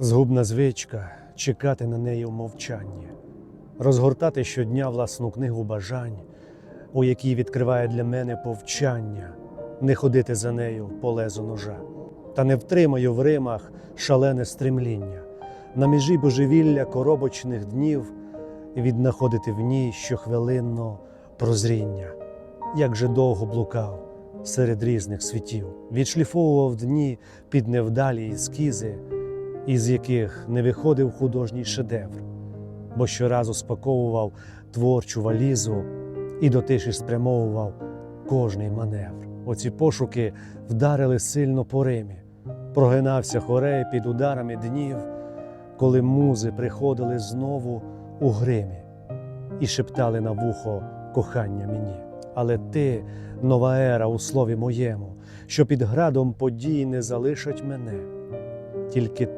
Згубна звичка чекати на неї в мовчанні, розгортати щодня власну книгу бажань, у якій відкриває для мене повчання, не ходити за нею по лезу ножа, та не втримаю в римах шалене стремління, на межі божевілля коробочних днів віднаходити в ній щохвилинно прозріння, як же довго блукав серед різних світів, відшліфовував дні під невдалі ескізи, із яких не виходив художній шедевр, бо щоразу спаковував творчу валізу і до тиші спрямовував кожний маневр. Оці пошуки вдарили сильно по Римі. Прогинався хорей під ударами днів, коли музи приходили знову у гримі і шептали на вухо кохання мені. Але ти, нова ера у слові моєму, що під градом подій не залишать мене, тільки ти